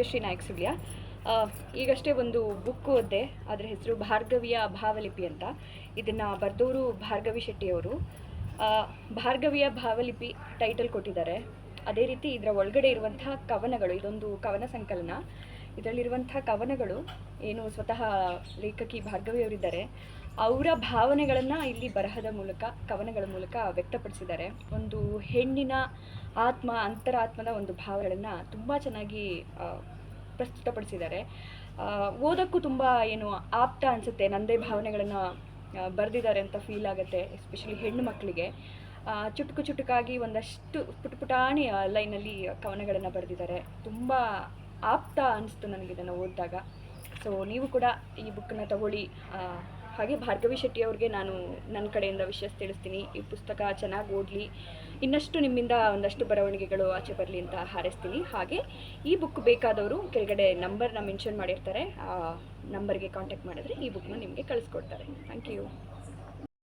ದಿವ್ಯಶ್ರೀ ನಾಯಕ್ ಸುಳ್ಯ. ಈಗಷ್ಟೇ ಒಂದು ಬುಕ್ ಓದ್ದೆ. ಅದರ ಹೆಸರು ಭಾರ್ಗವಿಯ ಭಾವಲಿಪಿ ಅಂತ. ಇದನ್ನು ಬರೆದವರು ಭಾರ್ಗವಿ ಶೆಟ್ಟಿಯವರು ಭಾರ್ಗವಿಯ ಭಾವಲಿಪಿ ಟೈಟಲ್ ಕೊಟ್ಟಿದ್ದಾರೆ. ಅದೇ ರೀತಿ ಇದರ ಒಳಗಡೆ ಇರುವಂತಹ ಕವನಗಳು, ಇದೊಂದು ಕವನ ಸಂಕಲನ. ಇದರಲ್ಲಿರುವಂಥ ಕವನಗಳು ಏನು ಸ್ವತಃ ಲೇಖಕಿ ಭಾರ್ಗವಿಯವರಿದ್ದಾರೆ, ಅವರ ಭಾವನೆಗಳನ್ನು ಇಲ್ಲಿ ಬರಹದ ಮೂಲಕ, ಕವನಗಳ ಮೂಲಕ ವ್ಯಕ್ತಪಡಿಸಿದ್ದಾರೆ. ಒಂದು ಹೆಣ್ಣಿನ ಆತ್ಮ, ಅಂತರಾತ್ಮದ ಒಂದು ಭಾವಗಳನ್ನು ತುಂಬ ಚೆನ್ನಾಗಿ ಪ್ರಸ್ತುತಪಡಿಸಿದ್ದಾರೆ. ಓದೋಕ್ಕೂ ತುಂಬ ಏನು ಆಪ್ತ ಅನಿಸುತ್ತೆ ನನ್ನದೇ ಭಾವನೆಗಳನ್ನು ಬರೆದಿದ್ದಾರೆ ಅಂತ ಫೀಲ್ ಆಗುತ್ತೆ ಎಸ್ಪೆಷಲಿ ಹೆಣ್ಣು ಮಕ್ಕಳಿಗೆ. ಚುಟುಕು ಚುಟುಕಾಗಿ ಒಂದಷ್ಟು ಪುಟ ಪುಟಾಣಿ ಲೈನಲ್ಲಿ ಕವನಗಳನ್ನು ಬರೆದಿದ್ದಾರೆ. ತುಂಬ ಆಪ್ತ ಅನಿಸ್ತು ನನಗೆ ಇದನ್ನು ಓದಿದಾಗ. ಸೊ ನೀವು ಕೂಡ ಈ ಬುಕ್ಕನ್ನು ತಗೊಳ್ಳಿ. ಹಾಗೆ ಭಾರ್ಗವಿ ಶೆಟ್ಟಿ ಅವ್ರಿಗೆ ನಾನು ನನ್ನ ಕಡೆಯಿಂದ ವಿಷಯ ತಿಳಿಸ್ತೀನಿ. ಈ ಪುಸ್ತಕ ಚೆನ್ನಾಗಿ ಓದಲಿ. ಇನ್ನಷ್ಟು ನಿಮ್ಮಿಂದ ಒಂದಷ್ಟು ಬರವಣಿಗೆಗಳು ಆಚೆ ಬರಲಿ ಅಂತ ಹಾರೈಸ್ತೀನಿ. ಹಾಗೆ ಈ ಬುಕ್ ಬೇಕಾದವರು ಕೆಳಗಡೆ ನಂಬರ್ನ ಮೆನ್ಷನ್ ಮಾಡಿರ್ತಾರೆ. ಆ ನಂಬರ್ಗೆ ಕಾಂಟ್ಯಾಕ್ಟ್ ಮಾಡಿದ್ರೆ ಈ ಬುಕ್ನ ನಿಮಗೆ ಕಳಿಸ್ಕೊಡ್ತಾರೆ. Thank you